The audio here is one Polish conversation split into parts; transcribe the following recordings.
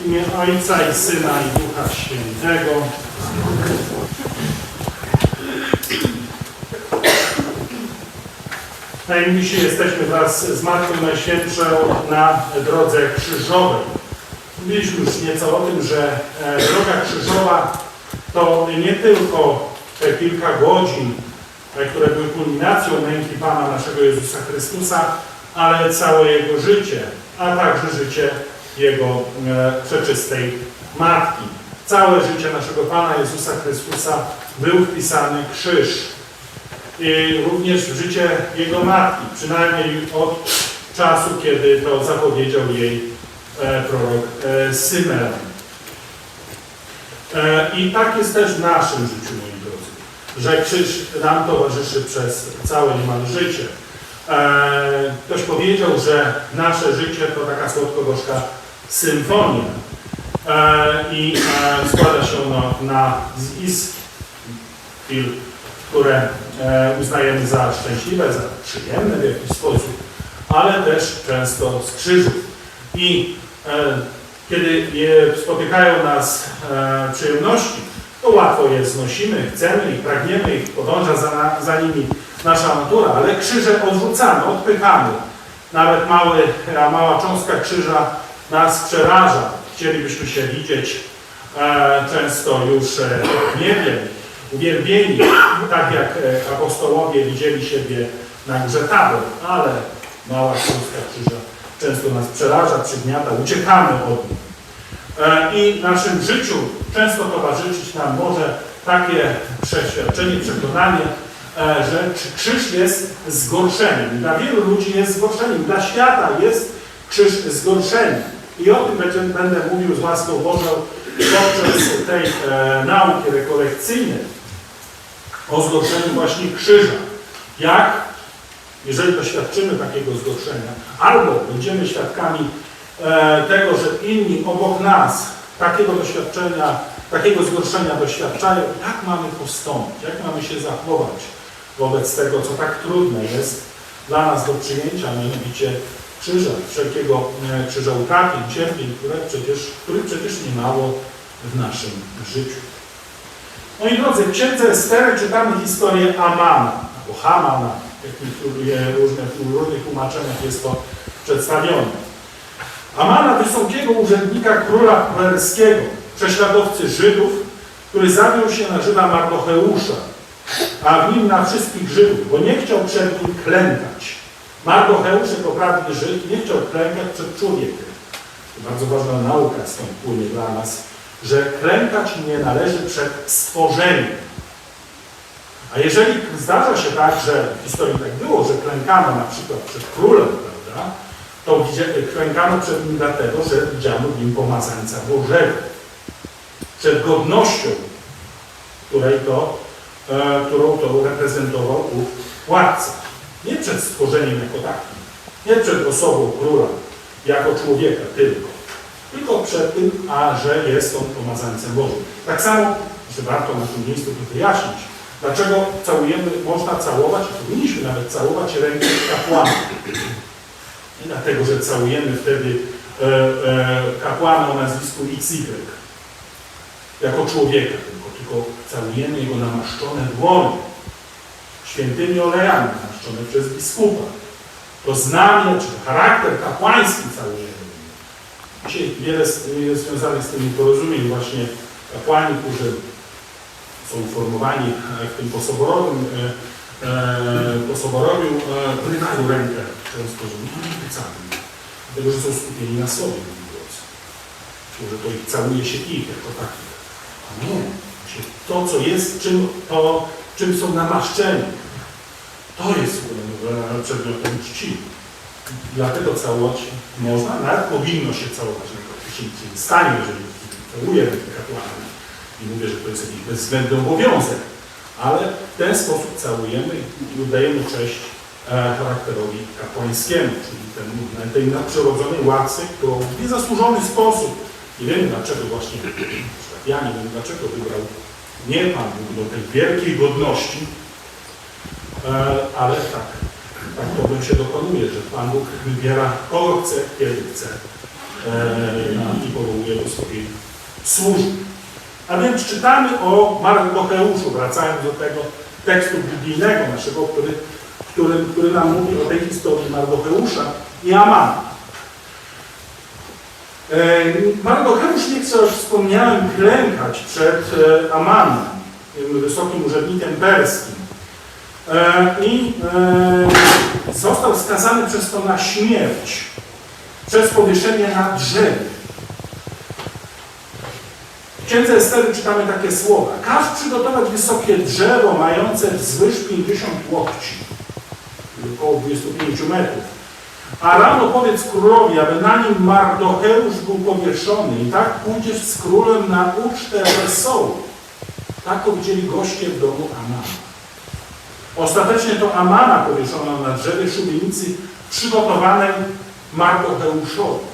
W imię Ojca i Syna i Ducha Świętego. Najmniejsi jesteśmy wraz z Matką Najświętszą na drodze krzyżowej. Mówiliśmy już nieco o tym, że e, droga krzyżowa to nie tylko te kilka godzin, e, które były kulminacją męki Pana naszego Jezusa Chrystusa, ale całe Jego życie, a także życie Jego e, przeczystej Matki. Całe życie naszego Pana Jezusa Chrystusa był wpisany krzyż. I również w życie Jego Matki, przynajmniej od czasu, kiedy to zapowiedział jej e, prorok e, Symeon. I tak jest też w naszym życiu, moi drodzy, że krzyż nam towarzyszy przez całe niemal życie. Ktoś powiedział, że nasze życie to taka słodko-gorzka symfonia E, i e, składa się ono na z które e, uznajemy za szczęśliwe, za przyjemne w jakiś sposób, ale też często z krzyżów. I e, kiedy je spotykają nas e, przyjemności, to łatwo je znosimy, chcemy ich, pragniemy ich, podąża za, na, za nimi nasza natura, ale krzyże odrzucamy, odpychamy. Nawet mały, mała cząstka krzyża nas przeraża. Chcielibyśmy się widzieć e, często już e, nie wiem, uwielbieni, tak jak e, apostołowie widzieli siebie na Tabor, ale mała cząstka krzyża często nas przeraża, przygniata, uciekamy od nich. E, I w naszym życiu często towarzyszyć nam może takie przeświadczenie, przekonanie, e, że krzyż jest zgorszeniem. Dla wielu ludzi jest zgorszeniem, dla świata jest krzyż zgorszeniem. I o tym będę, będę mówił z łaską Bożą poprzez tej e, nauki rekolekcyjnej o zgorszeniu właśnie krzyża. Jak, jeżeli doświadczymy takiego zgorszenia, albo będziemy świadkami e, tego, że inni obok nas takiego doświadczenia, takiego zgorszenia doświadczają, jak mamy postąpić, jak mamy się zachować wobec tego, co tak trudne jest dla nas do przyjęcia, mianowicie krzyża, wszelkiego e, krzyża utrapień, cierpień, które przecież, których przecież nie mało w naszym życiu. Moi drodzy, w księdze Estery czytamy historię Amana, albo Hamana, jak w różne, w różnych tłumaczeniach jest to przedstawione. Amana, wysokiego urzędnika króla perskiego, prześladowcy Żydów, który zawiół się na Żyda Mardocheusza, a w nim na wszystkich Żydów, bo nie chciał przed nim klękać. Mardocheusz jako prawdy Żyd nie chciał klękać przed człowiekiem. To bardzo ważna nauka stąd płynie dla nas, że klękać nie należy przed stworzeniem. A jeżeli zdarza się tak, że w historii tak było, że klękano na przykład przed królem, prawda, to klękano przed nim dlatego, że widziano w nim pomazańca Bożego. Przed godnością, której to, e, którą to reprezentował ów władca. Nie przed stworzeniem jako takim, nie przed osobą króla, jako człowieka tylko, tylko przed tym, a że jest on pomazańcem Bożym. Tak samo, że warto na tym miejscu to wyjaśnić, dlaczego całujemy, można całować, powinniśmy nawet całować rękę kapłana. Nie dlatego, że całujemy wtedy e, e, kapłana o nazwisku XY, jako człowieka tylko, tylko całujemy jego namaszczone dłonie, świętymi olejami namaszczone przez biskupa. To znamie, czy charakter kapłański całujemy. Dzisiaj wiele jest związanych z tym porozumień właśnie kapłani, którzy są uformowani w tym posoborowym, e, e, posoborowiu, e, wyrywają rękę często, że nie wycamy. Dlatego, że są skupieni na sobie, mój drodzy. Że to ich całuje się ich jako takich. A nie. To, co jest, czym, to, czym są namaszczeni, to jest e, przedmiotem czci. Dlatego całować można, nawet powinno się całować na stanie, jeżeli rękę kapłana. I mówię, że to jest jakiś bezwzględny obowiązek. Ale w ten sposób całujemy i oddajemy cześć e, charakterowi kapłańskiemu, czyli temu, tej nadprzyrodzonej łasce, którą w niezasłużony sposób, nie wiemy dlaczego właśnie, ja nie wiem dlaczego wybrał nie Pan Bóg do tej wielkiej godności, ale tak, tak to się dokonuje, że Pan Bóg wybiera kogo chce, kiedy chce e, i powołuje do swojej służby. A więc czytamy o Mardocheuszu, wracając do tego tekstu biblijnego naszego, który, który, który nam mówi o tej historii Mardocheusza i Amana. E, Mardocheusz nie chce, wspomniałem, klękać przed e, Amanem, tym wysokim urzędnikiem perskim. E, I e, został skazany przez to na śmierć, przez powieszenie na drzewie. W księdze Estery czytamy takie słowa. Każ przygotować wysokie drzewo mające wzwyż 50 łokci, około 25 metrów. A rano powiedz królowi, aby na nim Mardocheusz był powieszony i tak pójdziesz z królem na ucztę wesołą. Tak powiedzieli goście w domu Amana. Ostatecznie to Amana powieszono na drzewie szubienicy przygotowanej Mardocheuszowi.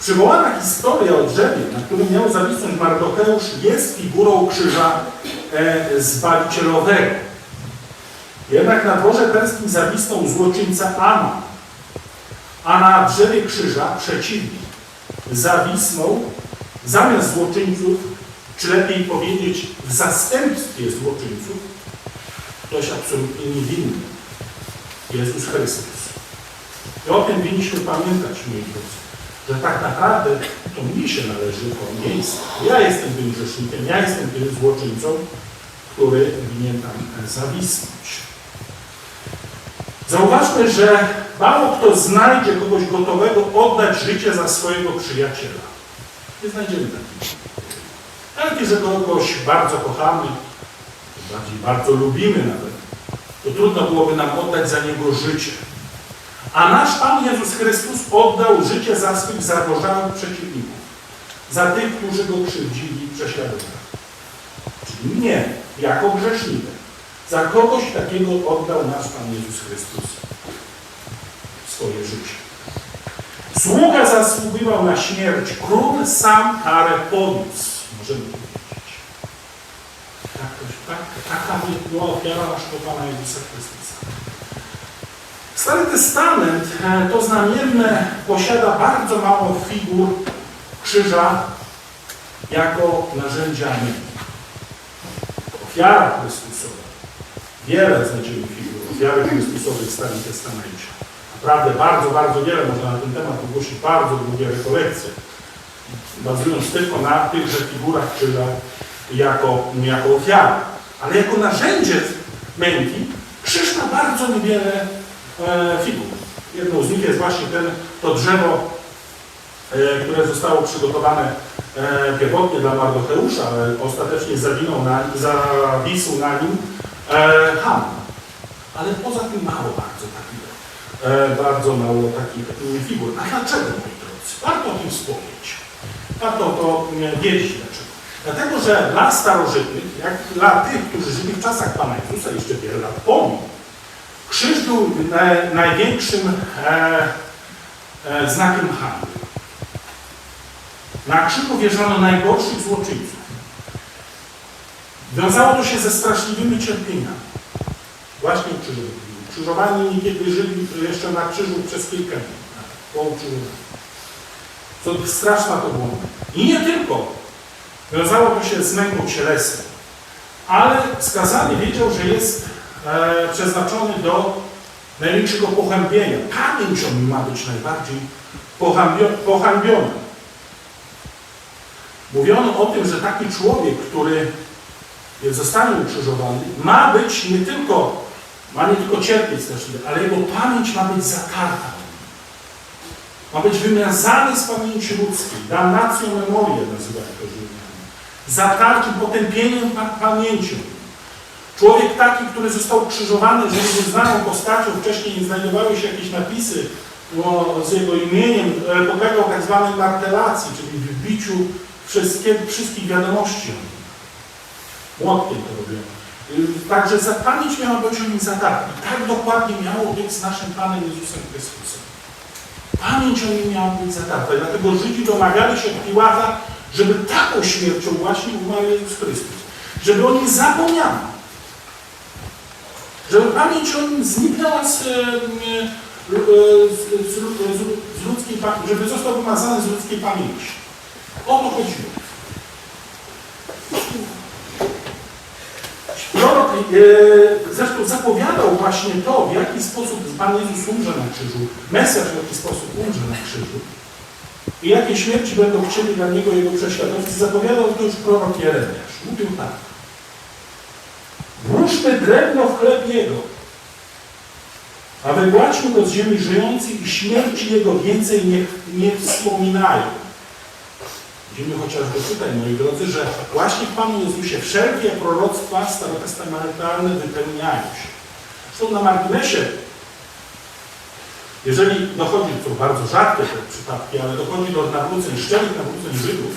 Przywołana historia o drzewie, na którym miał zawisnąć Mardocheusz, jest figurą krzyża e, zbawicielowego. Jednak na dworze perskim zawisnął złoczyńca Ama, a na drzewie krzyża przeciwnie. Zawisnął zamiast złoczyńców, czy lepiej powiedzieć w zastępstwie złoczyńców, ktoś absolutnie niewinny. Jezus Chrystus. I o tym powinniśmy pamiętać, moi drodzy, że tak naprawdę to mnie się należy to miejsce. Ja jestem tym grzesznikiem, ja jestem tym złoczyńcą, który winien tam zawisnąć. Zauważmy, że mało kto znajdzie kogoś gotowego oddać życie za swojego przyjaciela. Nie znajdziemy takiego. Nawet że kogoś bardzo kochamy, bardziej bardzo lubimy nawet, to trudno byłoby nam oddać za niego życie. A nasz Pan Jezus Chrystus oddał życie za swych zagorzałych przeciwników, za tych, którzy go krzywdzili i prześladowali. Czyli mnie, jako grzesznika. Za kogoś takiego oddał nasz Pan Jezus Chrystus swoje życie. Sługa zasługiwał na śmierć, król sam karę poniósł, możemy powiedzieć. Tak, tak, taka była ofiara naszego Pana Jezusa Chrystusa. Stary Testament e, to znamienne posiada bardzo mało figur krzyża jako narzędzia miękkie. Ofiara Chrystusowa. Wiele znajdziemy figur ofiary Chrystusowej w Starym Testamencie. Naprawdę bardzo, bardzo wiele można na ten temat ogłosić, bardzo długie rekolekcje, bazując tylko na tychże figurach krzyża jako, jako ofiara. Ale jako narzędzie męki krzyż ma bardzo niewiele e, figur. Jedną z nich jest właśnie ten, to drzewo, e, które zostało przygotowane e, pierwotnie dla Mardocheusza, ale ostatecznie zawinął na, zawisł na nim e, Ham. Ale poza tym mało bardzo takich, e, bardzo mało takich figur. A dlaczego, moi drodzy? Warto o tym wspomnieć. Warto to e, wiedzieć dlaczego. Dlatego, że dla starożytnych, jak dla tych, którzy żyli w czasach Pana Jezusa jeszcze wiele lat po nim, krzyż był e, największym e, e, znakiem handlu. Na krzyżu wierzono najgorszych złoczyńców. Wiązało to się ze straszliwymi cierpieniami. Właśnie ukrzyżowani. Krzyżowani niekiedy żyli jeszcze na krzyżu przez kilka dni. Po ukrzyżowaniu. To straszna to była. I nie tylko. Wiązało to się z męką cielesną. Ale skazany wiedział, że jest e, przeznaczony do największego pohańbienia. Pamięć o nim ma być najbardziej pohańbiona. Mówiono o tym, że taki człowiek, który zostanie ukrzyżowany, ma być nie tylko, ma nie tylko cierpieć straszliwie, ale jego pamięć ma być zatarta. Ma być wymazany z pamięci ludzkiej. Damnacją memoria nazywają to Zatartym potępieniem pa pamięcią. Człowiek taki, który został krzyżowany, że jego znaną postacią, wcześniej nie znajdowały się jakieś napisy z jego imieniem, podlegał tak zwanej martelacji, czyli wbiciu wszystkie, wszystkich wiadomości. Młotkiem to robiono. Także za pamięć miała być o nim zatarta. I tak dokładnie miało być z naszym Panem Jezusem Chrystusem. Pamięć o nim miała być zatarta. I dlatego Żydzi domagali się od Piłata, żeby taką śmiercią właśnie umarł Jezus Chrystus. Żeby o nim zapomniano. Żeby pamięć o nim zniknęła z, e, e, z, z, z, ludzkiej pa- żeby został wymazany z ludzkiej pamięci. O to chodziło. Prorok e, zresztą zapowiadał właśnie to, w jaki sposób Pan Jezus umrze na krzyżu, Mesjasz w jaki sposób umrze na krzyżu i jakie śmierci będą chcieli dla Niego Jego prześladowcy. Zapowiadał to już prorok Jeremiasz. Mówił tak. Włóżmy drewno w chleb Jego, a wygładźmy go z ziemi żyjących i śmierci Jego więcej nie, nie wspominają. Widzimy chociażby tutaj, moi drodzy, że właśnie w Panu Jezusie wszelkie proroctwa starotestamentalne wypełniają się. Zresztą na marginesie, jeżeli dochodzi, to bardzo rzadkie te przypadki, ale dochodzi do nawróceń, szczerych nawróceń Żydów,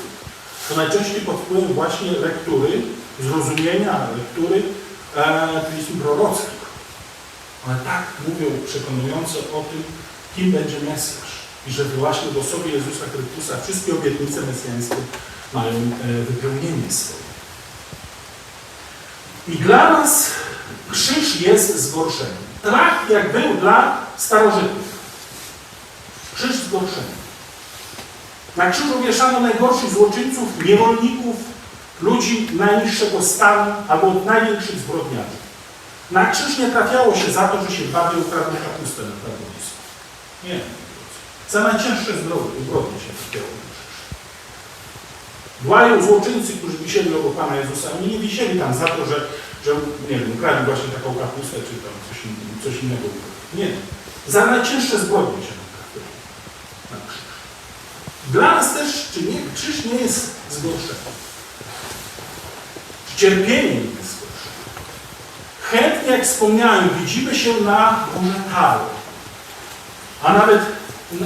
to najczęściej pod wpływem właśnie lektury, zrozumienia lektury e, pism prorockich. One tak mówią przekonująco o tym, kim będzie Mesjasz. I że właśnie w osobie Jezusa Chrystusa wszystkie obietnice mesjańskie mają e, wypełnienie swoje. I dla nas krzyż jest zgorszeniem. Tak jak był dla starożytnych. Krzyż zgorszenia. Na krzyżu wieszano najgorszych złoczyńców, niewolników, ludzi najniższego stanu albo największych zbrodniarzy. Na krzyż nie trafiało się za to, że się bawił ukradł kapustę na prawodawstwo. Nie. Za najcięższe zbrodnie się trafiało na krzyż. Dłają złoczyńcy, którzy wisieli obok Pana Jezusa, oni nie wisieli tam za to, że, że nie wiem, ukradli właśnie taką kapustę, czy tam coś, in- coś innego. Nie. Za najcięższe zbrodnie się. Dla nas też, czy nie, krzyż nie jest zgorszony. Cierpienie nie jest zgorszone. Chętnie, jak wspomniałem, widzimy się na górze kary. A nawet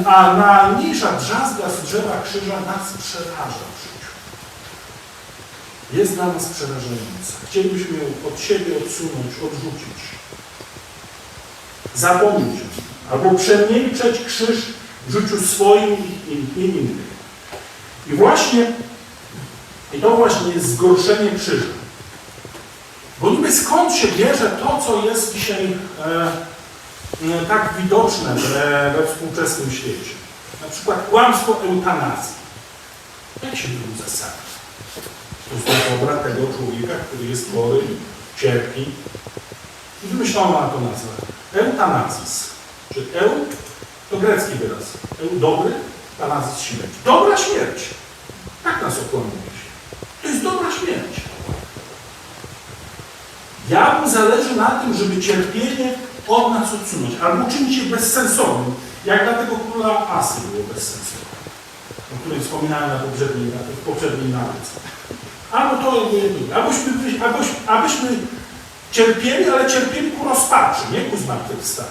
a najmniejsza drzazga z drzewa krzyża nas przeraża w życiu. Jest dla nas przerażająca. Chcielibyśmy ją od siebie odsunąć, odrzucić. Zapomnieć. Albo przemilczeć krzyż w życiu swoim i innych. I właśnie, i to właśnie jest zgorszenie krzyża. Bo niby skąd się bierze to, co jest dzisiaj e, e, tak widoczne we, we współczesnym świecie? Na przykład kłamstwo eutanazji. Jak się to uzasadnia? To jest dobra tego człowieka, który jest chory, cierpi. I wymyślono na to nazwę. Eutanazis. Czy eu to grecki wyraz. Dobry, tanazis śmierć. Dobra śmierć. Tak nas okłamuje się. To jest dobra śmierć. Diabłu zależy na tym, żeby cierpienie od nas odsunąć, albo uczynić je bezsensownym, jak dla tego króla Asy było bezsensowne, o którym wspominałem na poprzedniej, na poprzedniej nauce. Albo to, byli- albośmy, abyśmy cierpieli, ale cierpieli ku rozpaczy, nie ku zmartwychwstaniu.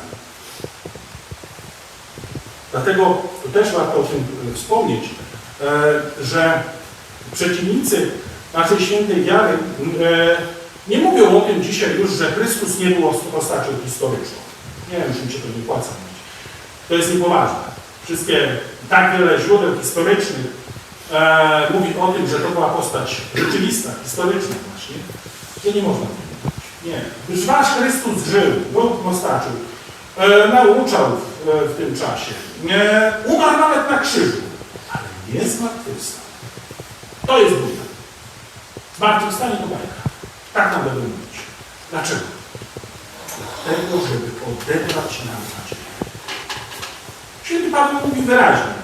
Dlatego to też warto o tym wspomnieć, e, że przeciwnicy naszej świętej wiary e, nie mówią o tym dzisiaj już, że Chrystus nie był os- postacią historyczną. Nie wiem, czy mi się to nie płaca mówić. To jest niepoważne. Wszystkie, tak wiele źródeł historycznych e, mówi o tym, że to była postać rzeczywista, historyczna właśnie, że nie można tego. Nie. Gdyż wasz Chrystus żył, był postacią, e, nauczał w, w tym czasie, e, umarł nawet na krzyżu, ale nie zmartwychwstał. To jest buta. Zmartwychwstanie to bajka. Tak nam będą mówić. Dlaczego? Dlatego, żeby odebrać nam nadzieję. Święty Paweł mówi wyraźnie.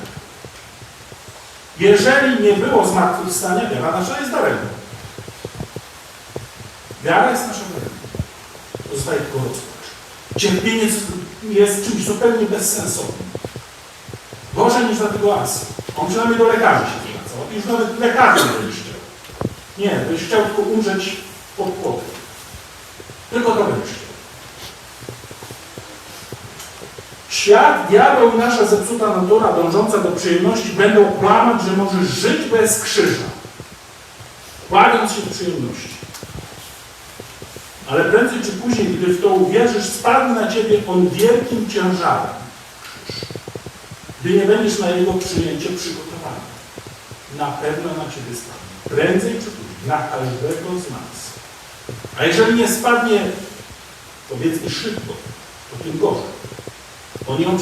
Jeżeli nie było zmartwychwstania, wiara nasza jest daremna. Wiara jest naszą daremna. Pozostaje tylko rozpacz. Cierpienie jest czymś zupełnie bezsensownym. Gorzej niż dla tego asy. On przynajmniej do lekarzy się zwracał. Już nawet lekarzy nie chciał. Nie, byś chciał tylko umrzeć pod płotem. Tylko to będziesz chciał. Świat, diabeł i nasza zepsuta natura dążąca do przyjemności będą kłamać, że możesz żyć bez krzyża. Kłamiąc się w przyjemności. Ale prędzej czy później, gdy w to uwierzysz, spadnie na ciebie on wielkim ciężarem. Gdy nie będziesz na jego przyjęcie przygotowany. Na pewno na ciebie spadnie. Prędzej czy później. Na każdego z nas. A jeżeli nie spadnie, powiedzmy szybko, to tym gorzej. Bo nie on.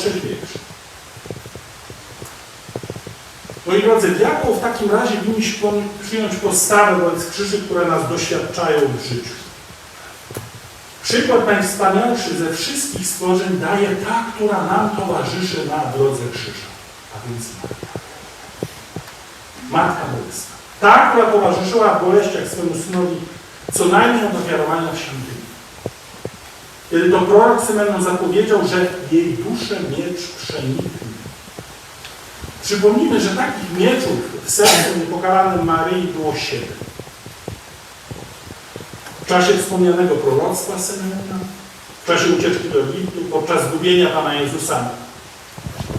Moi drodzy, jaką w takim razie winniśmy przyjąć postawę wobec krzyży, które nas doświadczają w życiu? Przykład najwspanialszy ze wszystkich stworzeń daje ta, która nam towarzyszy na drodze krzyża, a więc Maria. Matka Boska. Ta, która towarzyszyła w boleściach swemu synowi co najmniej od ofiarowania w świątyni. Kiedy to prorok Symenon zapowiedział, że jej duszę miecz przeniknie. Przypomnijmy, że takich mieczów w sercu niepokalanym Maryi było siedem. Czasie wspomnianego proroctwa Symeona, w czasie ucieczki do Egiptu, podczas zgubienia Pana Jezusa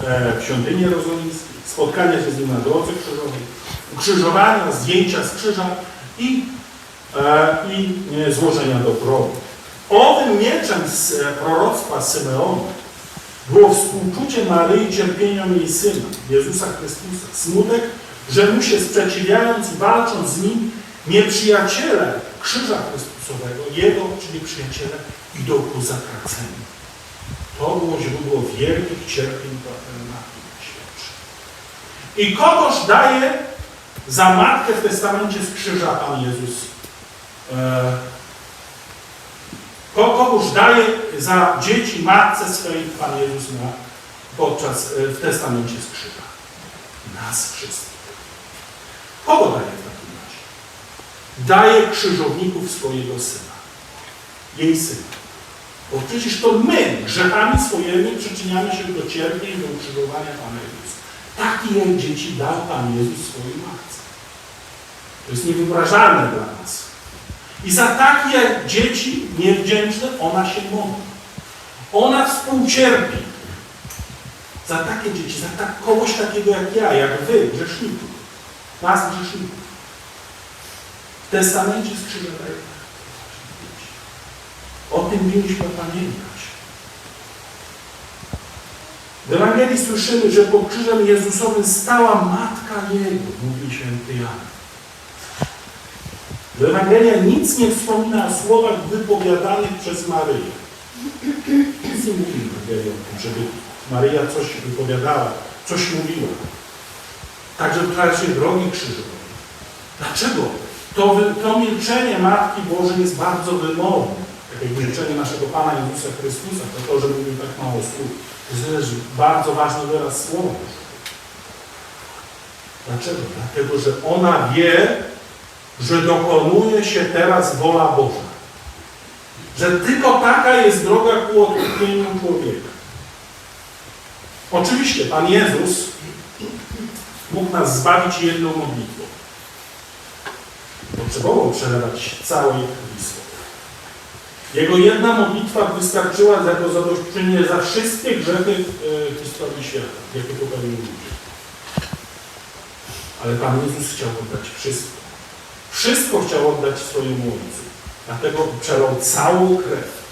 e, w świątyni jerozolimskiej, spotkania się z Nim na drodze krzyżowej, ukrzyżowania, zdjęcia z krzyża i, e, i e, złożenia do grobu. Owym mieczem z proroctwa Symeona było współczucie Maryi cierpieniom jej Syna, Jezusa Chrystusa. Smutek, że mu się sprzeciwiając i walcząc z nim, nieprzyjaciele krzyża Chrystusowego, Jego, czyli przyjaciele, idą ku zatraceniu. To było źródło wielkich cierpień Matki Najświętszej. I kogoż daje za matkę w testamencie z krzyża Pan Jezus? E, ko- Kogoż daje za dzieci matce swej Pan Jezus na, podczas, e, w testamencie z krzyża? Nas wszystkich. Kogo daje? Daje krzyżowników swojego Syna. Jej Syna. Bo przecież to my grzechami swoimi przyczyniamy się do cierpień, do ukrzyżowania Pana Jezusa. Takie dzieci dał Pan Jezus swojej matce. To jest niewyobrażalne dla nas. I za takie dzieci niewdzięczne ona się modli. Ona współcierpi. Za takie dzieci, za tak, kogoś takiego jak ja, jak wy, grzeszników. Nas grzeszników. W testamencie dzieci. O tym winniśmy pamiętać. W Ewangelii słyszymy, że pod krzyżem Jezusowym stała Matka Jego, mówi święty Jan. Ewangelia nic nie wspomina o słowach wypowiadanych przez Maryję. Nic nie mówi Ewangelia o tym, żeby Maryja coś wypowiadała, coś mówiła. Także w czasie drogi krzyżowej. Dlaczego? To, to milczenie Matki Bożej jest bardzo wymowne. Tak jak milczenie naszego Pana Jezusa Chrystusa, to to, że mówił tak mało słów. To jest bardzo ważny wyraz słowa. Dlaczego? Dlatego, że ona wie, że dokonuje się teraz wola Boża. Że tylko taka jest droga ku odkupieniu człowieka. Oczywiście Pan Jezus mógł nas zbawić jedną modlitwą. Potrzebował przelewać całej swojej. Jego jedna modlitwa wystarczyła jako zadośćuczynienie za wszystkie grzechy e, historii świata, jakie popełnił ludzie. Ale Pan Jezus chciał oddać wszystko. Wszystko chciał oddać swojemu Ojcu. Dlatego przelał całą krew.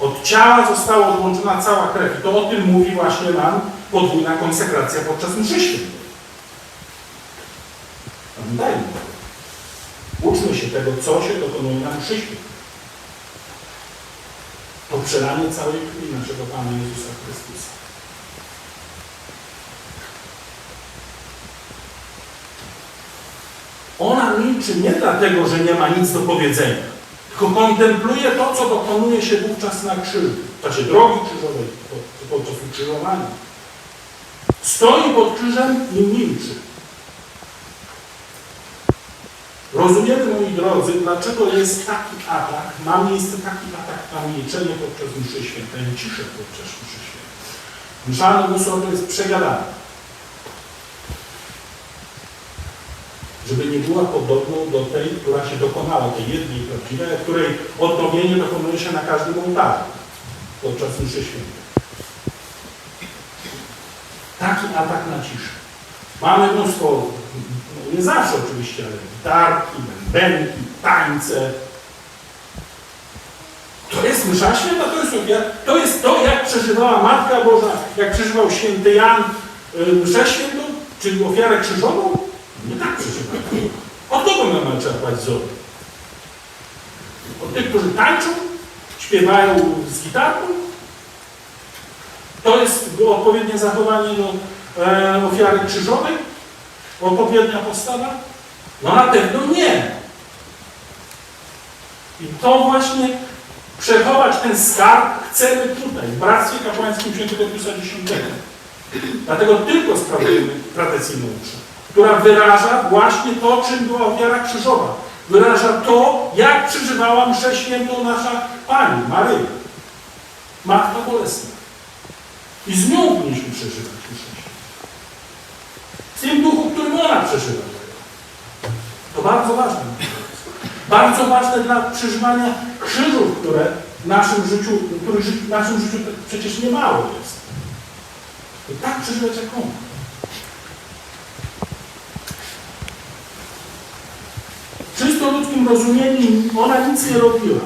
Od ciała została odłączona cała krew. I to o tym mówi właśnie nam podwójna konsekracja podczas mszy świętej. Pamiętajmy. Uczmy się tego, co się dokonuje na świętej. To przelanie całej krwi naszego Pana Jezusa Chrystusa. Ona milczy nie dlatego, że nie ma nic do powiedzenia, tylko kontempluje to, co dokonuje się wówczas na krzyżu, w czasie drogi krzyżowej, pod- podczas ukrzyżowania. Stoi pod krzyżem i milczy. Rozumiemy, moi drodzy, dlaczego jest taki atak, ma miejsce taki atak na milczenie podczas mszy świętej, ciszę podczas mszy świętej. Msza Nogusowa jest przegadana. żeby nie była podobną do tej, która się dokonała, tej jednej prawdziwej, której odnowienie dokonuje się na każdym ołtarzu podczas mszy świętej. Taki atak na ciszę. Mamy mnóstwo, nie zawsze oczywiście, ale gitarki, bębenki, tańce. To jest msza święta, to jest, to jest to, jak przeżywała Matka Boża, jak przeżywał święty Jan y, mszę świętą, czyli ofiarę krzyżową. Nie tak przeżywamy. Od kogo my mamy czerpać wzory? Od tych, którzy tańczą, śpiewają z gitarką? To jest odpowiednie zachowanie do e, ofiary krzyżowej? Odpowiednia postawa? No na pewno nie. I to właśnie przechować ten skarb chcemy tutaj, w Bractwie Kapłańskim Świętego Piusa X. Dlatego tylko sprawujemy tradycyjną mszę, która wyraża właśnie to, czym była ofiara krzyżowa. Wyraża to, jak przeżywała mszę świętą nasza Pani, Maryja, Matka Bolesna. I z nią powinniśmy przeżywać mszę. W tym duchu, w którym ona przeżywa. To bardzo ważne. Bardzo ważne dla przeżywania krzyżów, które w naszym życiu, których ży- w naszym życiu przecież nie mało jest. I tak przeżywać jak on. Czysto ludzkim rozumieniem ona nic nie robiła.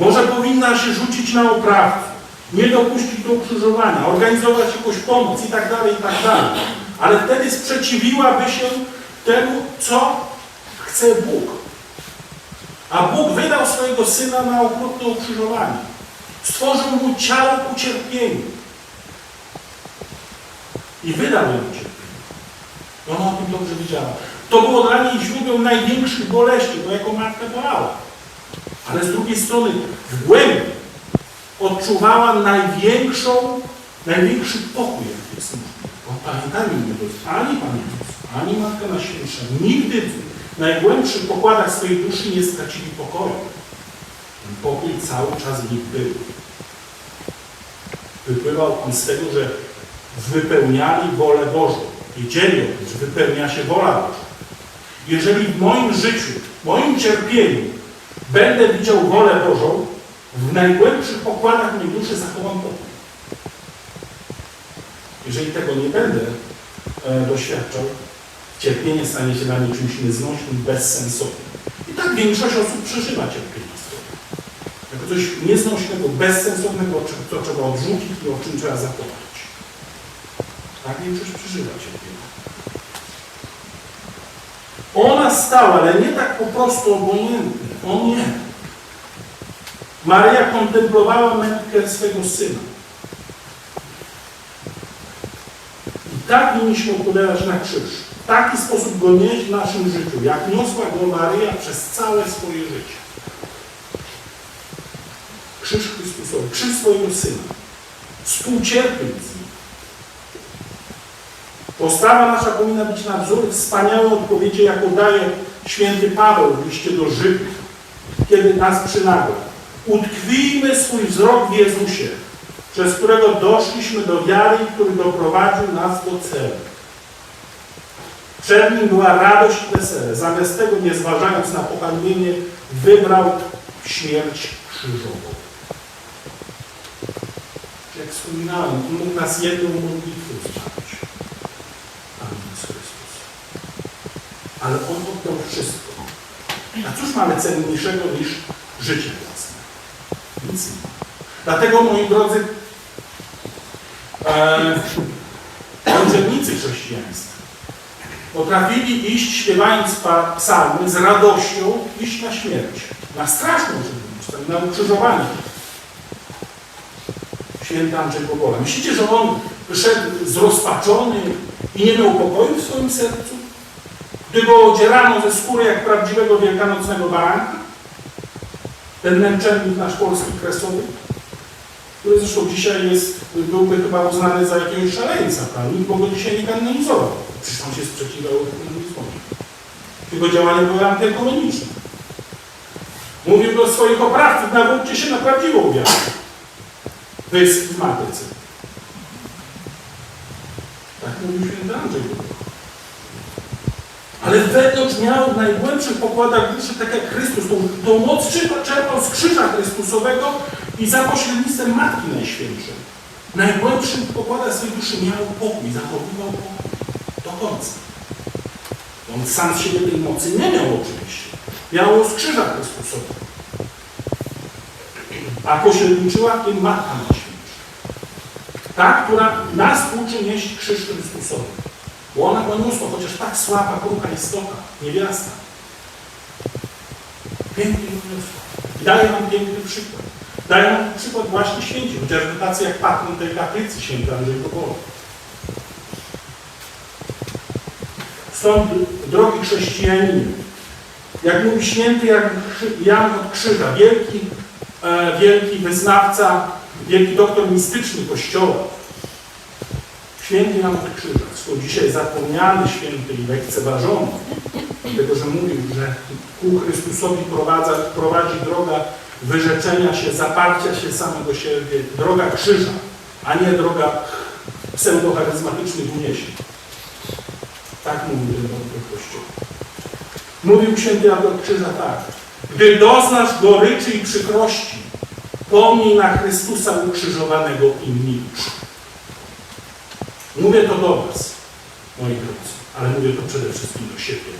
Może powinna się rzucić na oprawców, nie dopuścić do ukrzyżowania, organizować jakąś pomoc i tak dalej, i tak dalej. Ale wtedy sprzeciwiłaby się temu, co chce Bóg. A Bóg wydał swojego Syna na okrutne ukrzyżowanie. Stworzył mu ciało ku cierpieniu. I wydał ją cierpieniu. I ona o tym dobrze wiedziała. To było dla niej źródłem największych boleści, bo jako matka bolała. Ale z drugiej strony w głębi odczuwała największą, największy pokój, jaki jest to jest ani Pan ani Matka Najświętsza, nigdy w najgłębszych pokładach swojej duszy nie stracili pokoju. Ten pokój cały czas w nich był. Wypływał on z tego, że wypełniali wolę Bożą. Wiedzieli o tym, że wypełnia się wola Boża. Jeżeli w moim życiu, w moim cierpieniu będę widział wolę Bożą, w najgłębszych pokładach mojej duszy zachowam pokój. Jeżeli tego nie będę e, doświadczał, cierpienie stanie się dla mnie czymś nieznośnym, bezsensownym. I tak większość osób przeżywa cierpienie. Jako coś nieznośnego, bezsensownego, co trzeba odrzucić i o czym trzeba zapomnieć. Tak większość przeżywa cierpienie. Ona stała, ale nie tak po prostu obojętnie. O nie. Maryja kontemplowała mękę swego syna. I tak mieliśmy odpowiadać na krzyż. W taki sposób go nieść w naszym życiu, jak niosła go Maryja przez całe swoje życie. Krzyż Chrystusowy, krzyż swojego syna. Współcierpieć z nim. Postawa nasza powinna być na wzór wspaniałej odpowiedzi, jaką daje święty Paweł w liście do Żydów, kiedy nas przynagla. Utkwijmy swój wzrok w Jezusie, przez którego doszliśmy do wiary, który doprowadził nas do celu. Przed nim była radość i wesele. Zamiast tego, nie zważając na pohańbienie, wybrał śmierć krzyżową. Jak wspominałem, On mógł nas jedną modlitwą zbawić. Pan Jezus Chrystus. Ale On oddał wszystko. A cóż mamy cenniejszego niż życie własne? Nic nie ma. Dlatego, moi drodzy, e, urzędnicy chrześcijaństwa potrafili iść, śpiewając psalmy, z radością iść na śmierć. Na straszną śmierć, na ukrzyżowanie. Święty Andrzej Bogola. Myślicie, że on wyszedł zrozpaczony i nie miał pokoju w swoim sercu? Gdy go odzierano ze skóry jak prawdziwego wielkanocnego baranka? Ten męczennik nasz polski kresowy? Który zresztą dzisiaj jest, byłby chyba uznany za jakiegoś szaleńca, prawda? Nikt go dzisiaj nie kanonizował. Przecież on się sprzeciwiał komunizmowi. Jego działania były antyekonomiczne. Mówił do swoich oprawców, nawróćcie się na prawdziwą wiarę. Wysk w matrycy. Tak mówił święty Andrzej. Ale wewnątrz miał w najgłębszych pokładach duszy, tak jak Chrystus, tą, tą moc czerpał z krzyża Chrystusowego i za pośrednictwem Matki Najświętszej. W najgłębszych pokładach swojej duszy miał pokój, zachowywał pokój do końca. On sam z siebie tej mocy nie miał oczywiście. Miał ją z krzyża. A pośredniczyła w tym Matka Najświętsza. Ta, która nas uczy nieść krzyż Chrystusowy. Bo ona poniosła, chociaż tak słaba, krucha istota, niewiasta. Pięknie poniosła. I daje nam piękny przykład. Nam przykład właśnie święci, chociażby tacy jak patron tej kaplicy, święty Andrzej Bogola. Stąd, drogi chrześcijaninie, jak mówi święty Jan, Jan od Krzyża, wielki, e, wielki wyznawca, wielki doktor mistyczny Kościoła, święty Jan od Krzyża, dzisiaj zapomniany święty i lekceważony, dlatego że mówił, że ku Chrystusowi prowadza, prowadzi droga wyrzeczenia się, zaparcia się samego siebie, droga krzyża, a nie droga pseudocharyzmatycznych uniesień. Tak mówił ten dobry Kościół. Mówił Jan od Krzyża tak. Gdy doznasz goryczy i przykrości, pomnij na Chrystusa ukrzyżowanego i milcz. Mówię to do Was, moi drodzy, ale mówię to przede wszystkim do siebie.